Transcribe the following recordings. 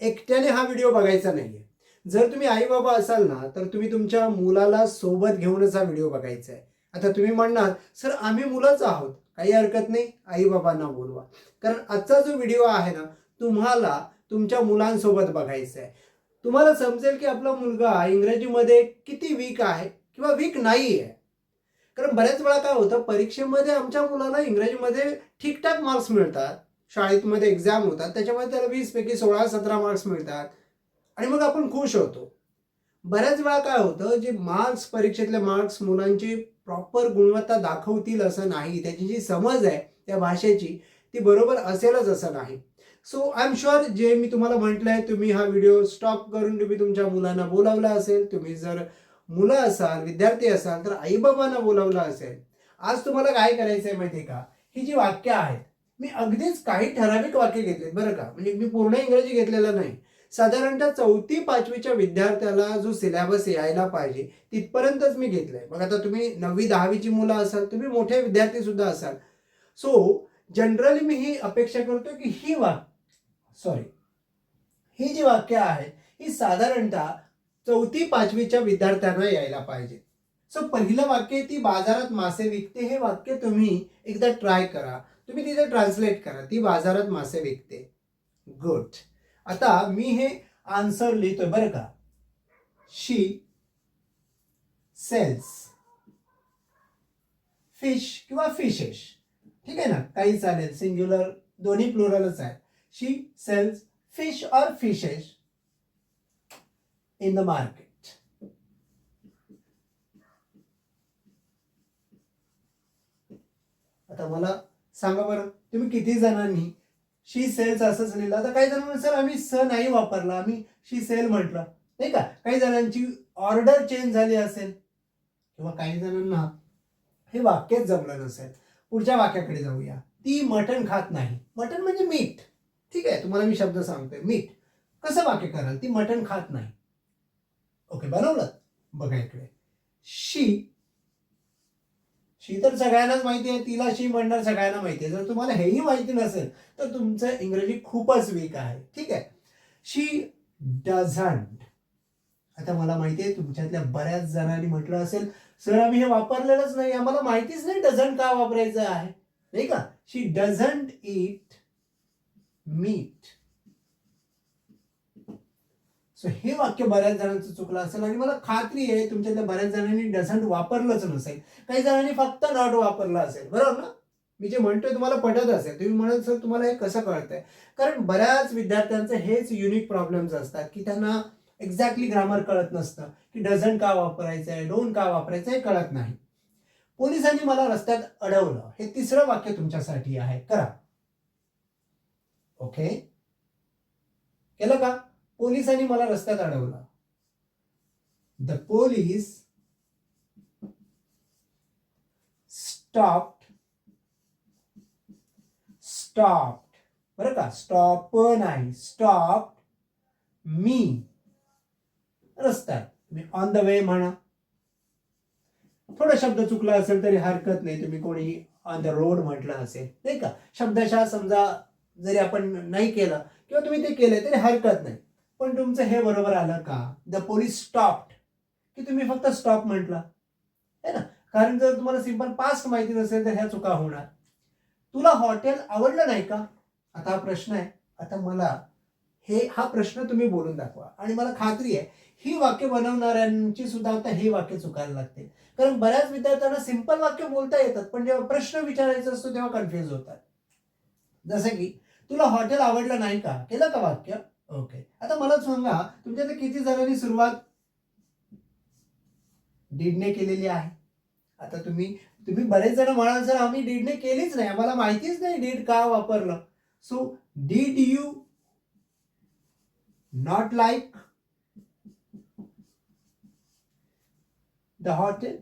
एकट्याने हा व्हिडिओ बघायचा नाहीये. जर तुम्ही आई बाबा असाल ना तर तुम्ही तुमच्या मुलाला सोबत घेऊनच हा व्हिडिओ बघायचा आहे आता तुम्ही म्हणणार सर आम्ही मुलंच आहोत. काही हरकत नाही आई बाबांना बोलवा. कारण आजचा जो व्हिडिओ आहे ना तुम्हाला तुमच्या मुलांसोबत बघायचा आहे तुम्हाला समजेल की आपला मुलगा इंग्रजीमध्ये किती वीक आहे किंवा वीक नाही आहे कारण बऱ्याच वेळा काय होतं परीक्षेमध्ये आमच्या मुलाला इंग्रजीमध्ये ठीकठाक मार्क्स मिळतात. शाळेमध्ये एक्झाम होतात त्याच्यामध्ये त्याला वीस पैकी सोळा सतरा मार्क्स मिळतात. आणि मग आपण खुश होतो. बऱ्याच वेळा काय होतं जे मार्क्स परीक्षेतले मार्क्स मुलांची प्रॉपर गुणवत्ता दाखवतील असं नाही त्याची जी समज आहे त्या भाषेची ती बरोबर असेलच असं नाही. सो आय एम शुअर जे मी तुम्हाला म्हटलंय तुम्ही हा व्हिडिओ स्टॉप करून तुम्ही तुमच्या मुलांना बोलावला असेल तुम्ही जर मुलं असाल विद्यार्थी असाल तर आईबाबांना बोलावलं असेल आज तुम्हाला काय करायचं आहे माहिती आहे का? ही जी वाक्य आहेत मी अगदीच काही ठराविक वाक्य घेतलेत बरं का? म्हणजे मी पूर्ण इंग्रजी घेतलेलं नाही. साधारणतः चौथी पाचवीच्या विद्यार्थ्याला जो सिलेबस यायला पाहिजे तिथपर्यंतच मी घेतलंय. मग आता तुम्ही नववी दहावीची मुलं असाल तुम्ही मोठे विद्यार्थी सुद्धा असाल. सो जनरली मी ही अपेक्षा करतो की ही वाक्य सॉरी ही जी वाक्य आहेत ही साधारणतः चौथी पाचवीच्या विद्यार्थ्यांना यायला पाहिजे. सो पहिलं वाक्य ती बाजारात मासे विकते हे वाक्य तुम्ही एकदा ट्राय करा. तुम्ही तिथे ट्रान्सलेट करा ती बाजारात मासे विकते. गुड आता मी हे आन्सर लिहितोय बरं का? शी सेल्स फिश किंवा फिशेश ठीक आहे ना? काही चालेल. सिंग्युलर दोन्ही प्लुरलच आहे. She sells fish or fishes in the market आता मला सांगा बरं तुम्ही किती जणांनी शी सेल्स असंच लिहिलं? आता काही जणांना सर आम्ही स नाही वापरला आम्ही शी सेल म्हटलं. नाही का? काही जणांची ऑर्डर चेंज झाली असेल किंवा काही जणांना हे वाक्यच जमलं नसेल पुढच्या वाक्याकडे जाऊया. ती मटण खात नाही. मटण म्हणजे मीठ. ठीक आहे तुम्हाला मी शब्द सांगतोय मीठ. कसं वाक्य कराल? ती मटण खात नाही. ओके बनवलं? बघा इकडे. शी शी तर सगळ्यांनाच माहिती आहे तिला शी म्हणणार सगळ्यांना माहिती आहे. जर तुम्हाला हेही माहिती नसेल तर तुमचं इंग्रजी खूपच वीक आहे. ठीक आहे? शी डझंट आता मला माहिती आहे तुमच्यातल्या बऱ्याच जणांनी म्हटलं असेल सर आम्ही हे वापरलेलंच नाही. आम्हाला माहितीच नाही डझंट का वापरायचं आहे. नाही का? She doesn't eat meat so हे वाक्य बऱ्याच जणांचं चुकलं असेल आणि मला खात्री आहे तुमच्यातल्या बऱ्याच जणांनी डझंट वापरलंच नसेल. काही जणांनी फक्त नॉट वापरला असेल. बरोबर ना? मी जे म्हणतोय तुम्हाला पटत असेल. तुम्ही म्हणत सर तुम्हाला हे कसं कळतंय? कारण बऱ्याच विद्यार्थ्यांचं हेच युनिक प्रॉब्लेम्स असतात की त्यांना एक्झॅक्टली ग्रामर कळत नसतं की डझन का वापरायचं आहे डोन का वापरायचं हे कळत नाही. पोलिसांनी मला रस्त्यात अडवलं. हे तिसरं वाक्य तुमच्यासाठी आहे. करा. ओके केलं का? पोलिसांनी मला रस्त्यात अडवला. द पोलीस स्टॉप स्टॉप बरं का? स्टॉप नाही. स्टॉप मी रस्त्यात. तुम्ही ऑन द वे म्हणा. थोडा शब्द चुकला असेल तरी हरकत नाही. तुम्ही कोणी ऑन द रोड म्हटलं असेल. नाही का? शब्दशः समजा जरी आपण नाही केलं किंवा तुम्ही ते केले तरी हरकत नाही. पण तुमचं हे बरोबर आलं का? द पोलीस स्टॉप्ड की तुम्ही फक्त स्टॉप म्हटला. है ना? कारण जर तुम्हाला सिंपल पास्ट माहिती नसेल तर ह्या चुका होणार. तुला हॉटेल आवडलं नाही का? आता हा प्रश्न आहे. आता मला हे हा प्रश्न तुम्ही बोलून दाखवा. आणि मला खात्री आहे ही वाक्य बनवणाऱ्यांची सुद्धा आता हे वाक्य चुकायला लागते. कारण बऱ्याच विद्यार्थ्यांना सिंपल वाक्य बोलता येतात पण जेव्हा प्रश्न विचारायचा असतो तेव्हा कन्फ्युज होतात. जसं की तुला हॉटेल आवडलं नाही का? केलं का वाक्य? ओके आता मला सांगा तुमच्या किती जणांनी सुरुवात डीडने केलेली आहे? आता तुम्ही तुम्ही बरेच जण म्हणाल सर आम्ही डीडने केलीच नाही. आम्हाला माहितीच नाही डीड का वापरलं. So did you not like the hotel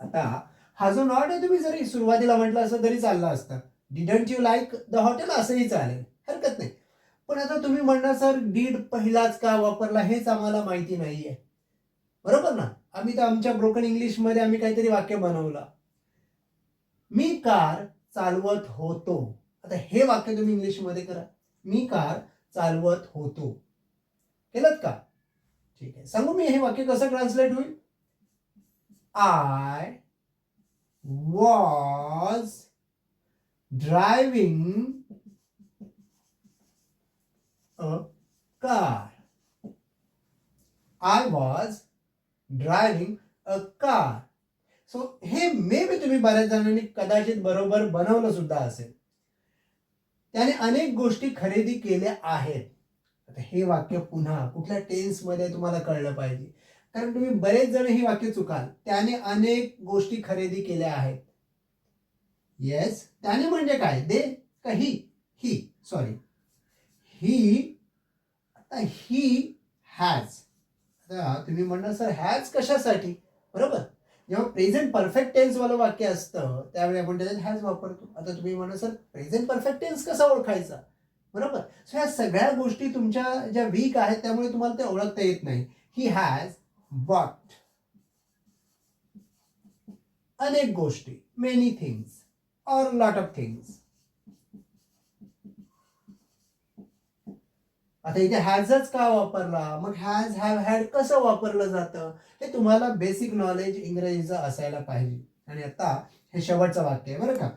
आता हा जो नॉट आहे तुम्ही जरी सुरुवातीला म्हटलं असं तरी चाललं असतं. Didn't you like the hotel असंही चालेल. हरकत नाही. पण आता तुम्ही म्हणणार सर डीड पहिलाच का वापरला हेच आम्हाला माहिती नाही आहे बरोबर ना? आम्ही तर आमच्या ब्रोकन इंग्लिशमध्ये आम्ही काहीतरी वाक्य बनवलं. मी कार चालवत होतो. आता हे वाक्य तुम्ही इंग्लिशमध्ये करा. मी कार चालवत होतो. केलं का? ठीक आहे. सांगू मी हे वाक्य कसं ट्रान्सलेट होईल? I was driving a car I was driving a car so हे मे बी तुम्ही बऱ्याच जणांनी कदाचित बरोबर बनवलं सुद्धा असेल. त्याने अनेक गोष्टी खरेदी केल्या आहेत. आता हे वाक्य पुन्हा कुठल्या टेन्समध्ये तुम्हाला कळलं पाहिजे. कारण तुम्ही बरेच जण हे वाक्य चुकाल. त्याने अनेक गोष्टी खरेदी केल्या आहेत. येस त्याने म्हणजे काय? दे का ही? ही. सॉरी ही आता ही हॅज आता तुम्ही म्हणणार सर हॅज कशासाठी? बरोबर? जेव्हा प्रेझेंट परफेक्ट टेन्सवालं वाक्य असतं त्यावेळी आपण त्याच्यात हॅज वापरतो. आता तुम्ही म्हणा सर प्रेझेंट परफेक्ट टेन्स कसा ओळखायचा? बरोबर? सो ह्या सगळ्या गोष्टी तुमच्या ज्या वीक आहेत त्यामुळे तुम्हाला ते ओळखता येत नाही. ही हॅज बॉट अनेक गोष्टी. Many things or lot of things. आता इथे हॅजच का वापरला? मग हॅज हॅव हॅड कसं वापरलं जातं? हे तुम्हाला बेसिक नॉलेज इंग्रजीचं असायला पाहिजे. आणि आता हे शेवटचं वाक्य आहे बरं का?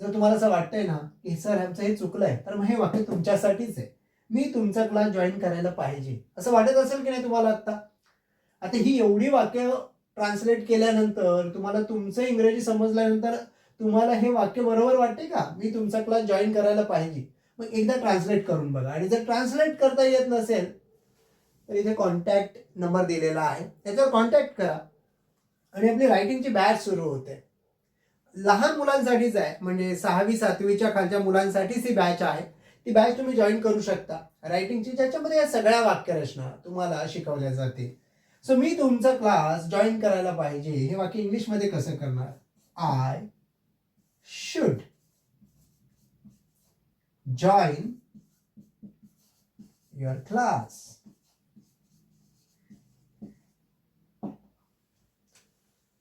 जर तुम्हाला असं वाटतंय ना की सर आमचं हे चुकलंय तर मग हे वाक्य तुमच्यासाठीच आहे. मी तुमचा क्लास जॉईन करायला पाहिजे. असं वाटत असेल की नाही तुम्हाला आता आता ही एवढी वाक्य ट्रान्सलेट केल्यानंतर तुम्हाला तुमचं इंग्रजी समजल्यानंतर तुम्हाला हे वाक्य बरोबर वाटते का? मी तुमचा क्लास जॉईन करायला पाहिजे. मग एकदा ट्रान्सलेट करून बघा. आणि जर ट्रान्सलेट करता येत नसेल तर इथे कॉन्टॅक्ट नंबर दिलेला आहे. त्याच्यावर कॉन्टॅक्ट करा. आणि आपली रायटिंगची बॅच सुरू होते. लहान मुलांसाठीच आहे. म्हणजे सहावी सातवीच्या खालच्या मुलांसाठीच ही बॅच आहे. ती बॅच तुम्ही जॉईन करू शकता. रायटिंगची ज्याच्यामध्ये या सगळ्या वाक्यरचना तुम्हाला शिकवल्या जातील सो मी तुमचा क्लास जॉईन करायला पाहिजे. हे वाक्य इंग्लिशमध्ये कसं करणार? I should join your class.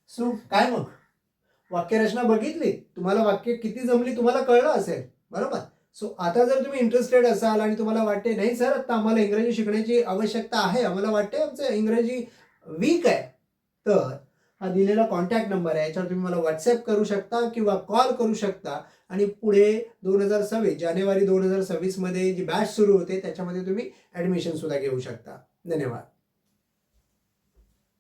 So काय मग? वाक्यरचना बघितली? तुम्हाला वाक्य किती जमली तुम्हाला कळलं असेल. बरोबर? सो आता जर तुम्ही इंटरेस्टेड असाल आणि तुम्हाला वाटते नाही सर आता आम्हाला इंग्रजी शिकण्याची आवश्यकता आहे आम्हाला वाटते आमचं इंग्रजी वीक आहे तर हा दिलेला कॉन्टॅक्ट नंबर आहे. याच्यावर तुम्ही मला व्हॉट्सअप करू शकता किंवा कॉल करू शकता. आणि पुढे दोन हजार सव्वीस जानेवारी दोन हजार सव्वीसमध्ये जी बॅच सुरू होते त्याच्यामध्ये तुम्ही ॲडमिशनसुद्धा घेऊ शकता. धन्यवाद.